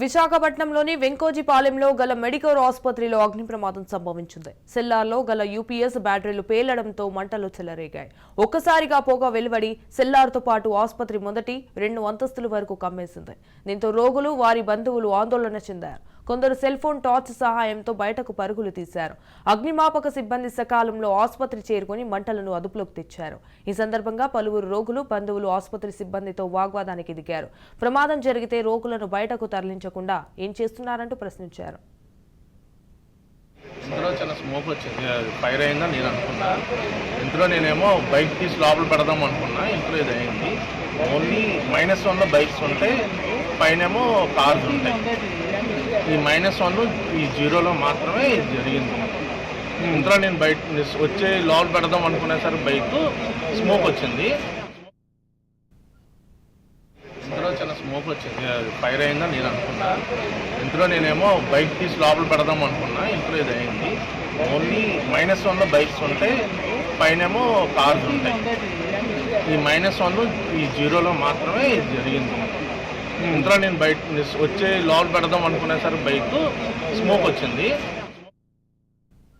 విశాఖపట్నంలోని వెంకోజీపాలెంలో గల మెడికల్ ఆసుపత్రిలో అగ్ని ప్రమాదం సంభవించింది. సెల్లార్లో గల యూపీఎస్ బ్యాటరీలు పేలడంతో మంటలు చెలరేగాయి. ఒక్కసారిగా పొగ వెలువడి సెల్లార్తో పాటు ఆసుపత్రి మొదటి రెండు అంతస్తుల వరకు కమ్మేసింది. దీంతో రోగులు వారి బంధువులు ఆందోళన చెందారు. కొందరు సెల్ ఫోన్ టార్చ్ సహాయంతో బయటకు పరుగులు తీశారు. అగ్నిమాపక సిబ్బంది సకాలంలో ఆసుపత్రి చేరుకుని మంటలను అదుపులోకి తెచ్చారు. ఈ సందర్భంగా పలువురు రోగులు బంధువులు ఆసుపత్రి సిబ్బందితో వాగ్వాదానికి దిగారు. ప్రమాదం జరిగితే రోగులను బయటకు తరలించకుండా ఏం చేస్తున్నారంటూ ప్రశ్నించారు. ఇందులో చిన్న స్మోక్ వచ్చింది. ఫైర్ అయిందని నేను అనుకున్నా. ఇందులో నేనేమో బైక్ తీసి లోపల పెడదాం అనుకున్నా. ఇంట్లో ఇది అయింది. ఓన్లీ మైనస్ వన్లో బైక్స్ ఉంటాయి పైనేమో కార్స్ ఉంటాయి. ఈ మైనస్ వన్ ఈ జీరోలో మాత్రమే ఇది జరిగింది. ఇందులో నేను బయట వచ్చే లోపల పెడదాం అనుకునేసరికి బైక్ స్మోక్ వచ్చింది. ఇందులో చిన్న స్మోక్ వచ్చింది. ఫైర్ అయిందని నేను అనుకున్నా. ఇందులో నేనేమో బైక్ తీసి లోపల పెడదాం అనుకున్నా. ఇంట్లో ఇది అయింది. ఓన్లీ మైనస్ వన్లో బైక్స్ ఉంటాయి పైనేమో కార్స్ ఉంటాయి. ఈ మైనస్ వన్ ఈ జీరోలో మాత్రమే ఇది జరిగింది. ఇందులో నేను బయట వచ్చే లోపల పెడదాం అనుకునేసరికి బైక్ స్మోక్ వచ్చింది.